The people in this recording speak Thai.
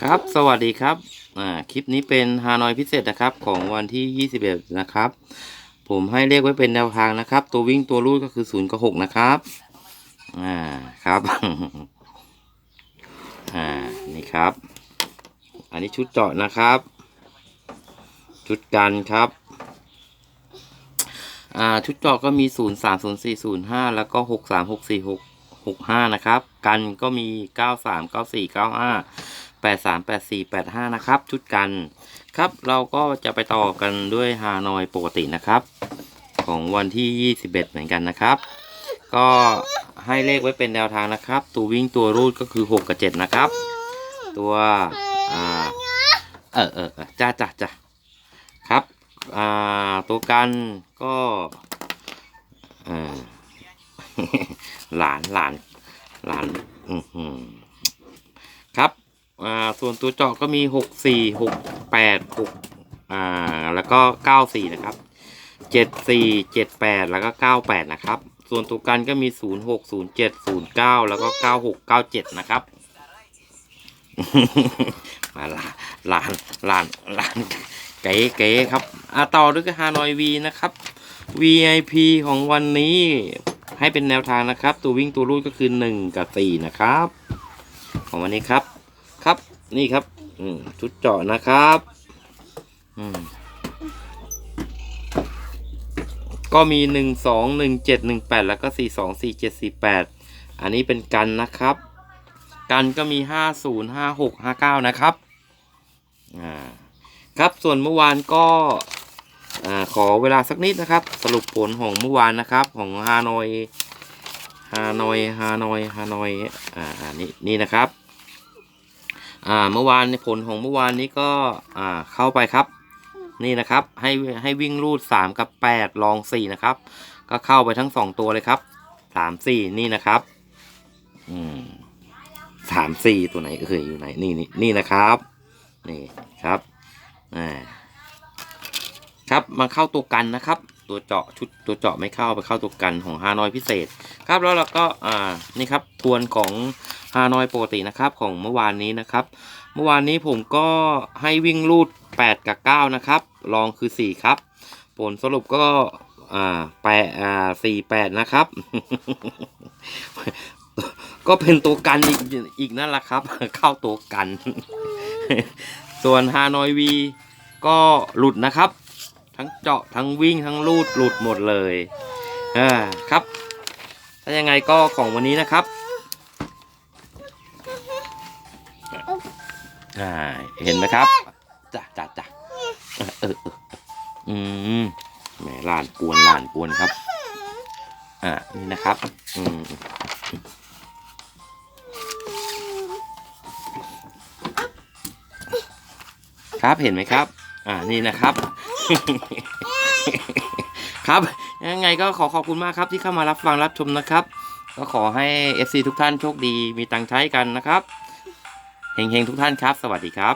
ครับ สวัสดีครับ อ่า คลิปนี้เป็นฮานอยพิเศษนะครับ ของวันที่ 21 นะครับ ผมให้เลขไว้เป็นแนวทางนะครับ ตัววิ่งตัวรูดก็คือ0กับ6นะครับ อ่า ครับ อ่า นี่ครับ อันนี้ชุดเจาะนะครับ ชุดกันครับ อ่า ชุดเจาะก็มี 0 3 0 4 0 5 แล้วก็ 6 3 6 4 6 6 5 นะครับ กันก็มี 9 3 9 4 9 5 แปดสามแปดสี่แปดห้านะครับ ชุดกันครับเราก็จะไปต่อกันด้วยฮานอยปกตินะครับ ของวันที่ยี่สิบเอ็ดเหมือนกันนะครับ ก็ให้เลขไว้เป็นแนวทางนะครับ ตัววิ่งตัวรูดก็คือหกกับเจ็ดนะครับ ตัวอ่าเออเออจ้าจ้าจ้าครับอ่าตัวกันก็เออหลานหลานหลานอืครับ อ่าส่วนตัวเจาะก็มีหกสี่หกแปดหกอ่าแล้วก็เก้าสี่นะครับเจ็ดสี่เจ็ดแปดแล้วก็เก้าแปดนะครับ ส่วนตัวกันก็มีศูนย์หกศูนย์เจ็ดศูนย์เก้าแล้วก็เก้าหกเก้าเจ็ดนะครับมาลาลานลานลานเก๋เก๋ครับอาต่อด้วยฮานอยวีนะครับ VIP ของวันนี้ให้เป็นแนวทางนะครับ ตัววิ่งตัวรูดก็คือหนึ่งกับสี่นะครับ ของวันนี้ครับ นี่ครับ อืมชุดเจาะนะครับ อืมก็มีหนึ่งสองหนึ่งเจ็ดหนึ่งแปดแล้วก็สี่สองสี่เจ็ดสี่แปดอันนี้เป็นกันนะครับ กันก็มีห้าศูนย์ห้าหกห้าเก้านะครับ อ่า ครับส่วนเมื่อวานก็อ่าขอเวลาสักนิดนะครับ สรุปผลของเมื่อวานนะครับ ของฮานอยฮานอยฮานอยฮานอยอ่าอ่านี่นี่นะครับ อ่าเมื่อวานในผลของเมื่อวานนี้ก็อ่าเข้าไปครับ นี่นะครับให้ให้วิ่งรูดสามกับแปดลองสี่นะครับ ก็เข้าไปทั้งสองตัวเลยครับสามสี่นี่นะครับอืมสามสี่ตัวไหนเอ่ยอยู่ไหนนี่นี่นี่นะครับนี่ครับอ่าครับมาเข้าตัวกันนะครับ ตัวเจาะชุดตัวเจาะไม่เข้าไปเข้าตัวกันของฮานอยพิเศษ ครับแล้วเราก็อ่านี่ครับทวนของฮานอยปกตินะครับของเมื่อวานนี้นะครับ เมื่อวานนี้ผมก็ให้วิ่งรูด 8 กับ 9 นะครับลองคือ 4 ครับ ผลสรุปก็อ่าแปดอ่าสี่แปดนะครับ ก็เป็นตัวกันอีกอีกนั่นแหละครับ เข้าตัวกัน ส่วนฮานอยวีก็หลุดนะครับ ทั้งเจาะทั้งวิ่งทั้งรูดหลุดหมดเลยอ่าครับ ถ้ายังไงก็ของวันนี้นะครับอ่าเห็นไหมครับจ้ะจ้ะจ้ะเอออืมแหมหลานกวนหลานกวนครับ อ่านี่นะครับ อืมครับเห็นไหมครับ อ่านี่นะครับ ครับ ยังไงก็ขอขอบคุณมากครับที่เข้ามารับฟังรับชมนะครับ ก็ขอให้ FC ทุกท่านโชคดีมีตังค์ใช้กันนะครับ เฮงๆทุกท่านครับ สวัสดีครับ